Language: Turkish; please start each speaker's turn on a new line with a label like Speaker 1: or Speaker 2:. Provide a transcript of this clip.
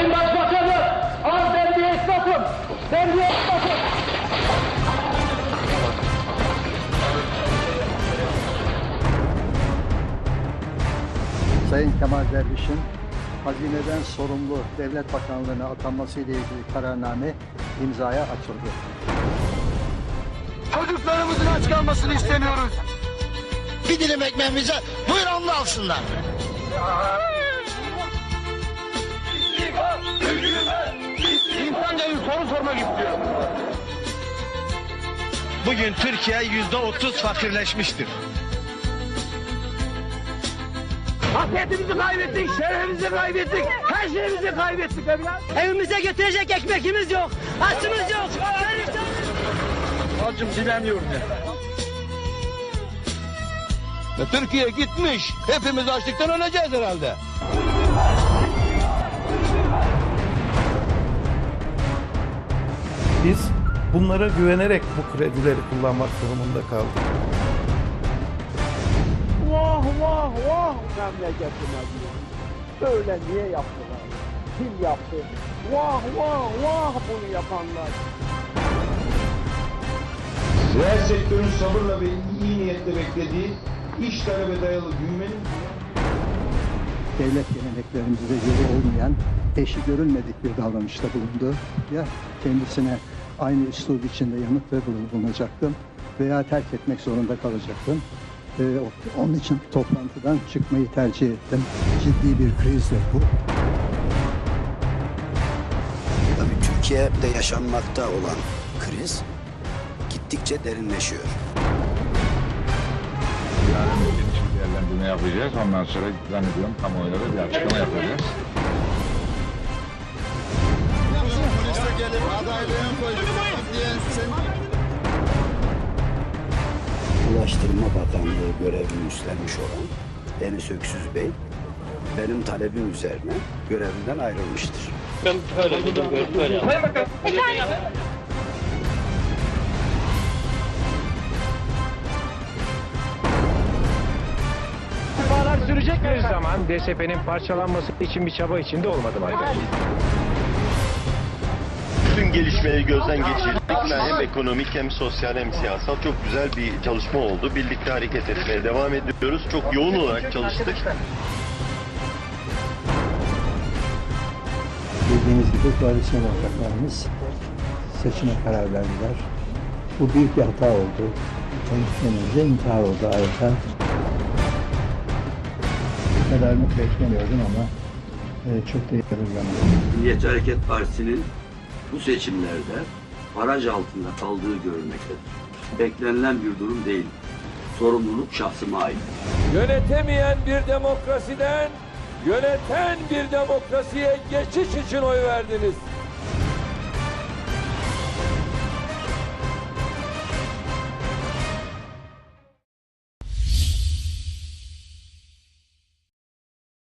Speaker 1: Sayın Başbakanım, az ben bir esnafım, ben bir esnafım. Sayın Kemal Derviş'in hazineden sorumlu devlet bakanlığına atanması ile ilgili kararname imzaya açıldı.
Speaker 2: Çocuklarımızın aç kalmasını istemiyoruz.
Speaker 3: Bir dilim ekmeğimize buyur
Speaker 2: Allah alsınlar.
Speaker 3: Bugün Türkiye yüzde otuz fakirleşmiştir.
Speaker 2: Hasretimizi kaybettik, şerefimizi kaybettik, her şeyimizi kaybettik evlat.
Speaker 4: Evimize götürecek ekmeğimiz yok. Açımız yok.
Speaker 2: Acım dilemiyorum ya.
Speaker 5: Türkiye gitmiş. Hepimiz açlıktan öleceğiz herhalde.
Speaker 6: Biz bunlara güvenerek bu kredileri kullanmak durumunda kaldık.
Speaker 7: Vah vah vah memleketime diyorum. Böyle niye yaptılar? Kim yaptı? Vah vah vah bunu yapanlar.
Speaker 8: Reel sektörün sabırla ve iyi niyetle beklediği iş talebe dayalı büyümenin
Speaker 1: Devlet geleneklerimize göre olmayan, eşi görülmedik bir davranışta bulundu. Ya kendisine aynı üslub içinde yanıt ve bulunacaktım veya terk etmek zorunda kalacaktım. Ee, onun için toplantıdan çıkmayı tercih ettim. Ciddi bir krizdir bu.
Speaker 9: Tabii Türkiye'de yaşanmakta olan kriz gittikçe derinleşiyor.
Speaker 8: yarın bir değerlendirme yapacağız. Ondan sonra zannediyorum kamuoyuna da bir açıklama yapacağız.
Speaker 9: Ulaştırma Bakanlığı görevini üstlenmiş olan Deniz Öksüz Bey benim talebim üzerine görevinden ayrılmıştır.
Speaker 10: İstifalar sürecek bir zaman DSP'nin parçalanması için bir çaba içinde olmadım arkadaşlar.
Speaker 11: Tüm gelişmeleri gözden geçirdik. Hem ekonomik hem sosyal hem siyasal çok güzel bir çalışma oldu. Birlikte hareket etmeye devam ediyoruz. Çok yoğun olarak çalıştık.
Speaker 1: Bildiğiniz gibi koalisyon ortaklarımız seçime karar verdiler. Bu büyük bir hata oldu. Kendisine intihar oldu ayrıca. Bu kadarını beklemiyordum ama e, çok da yadırgamıyorum.
Speaker 9: Milliyetçi Hareket Partisi'nin bu seçimlerde baraj altında kaldığı görülmektedir. Beklenilen bir durum değil. Sorumluluk şahsıma ait.
Speaker 5: Yönetemeyen bir demokrasiden yöneten bir demokrasiye geçiş için oy verdiniz.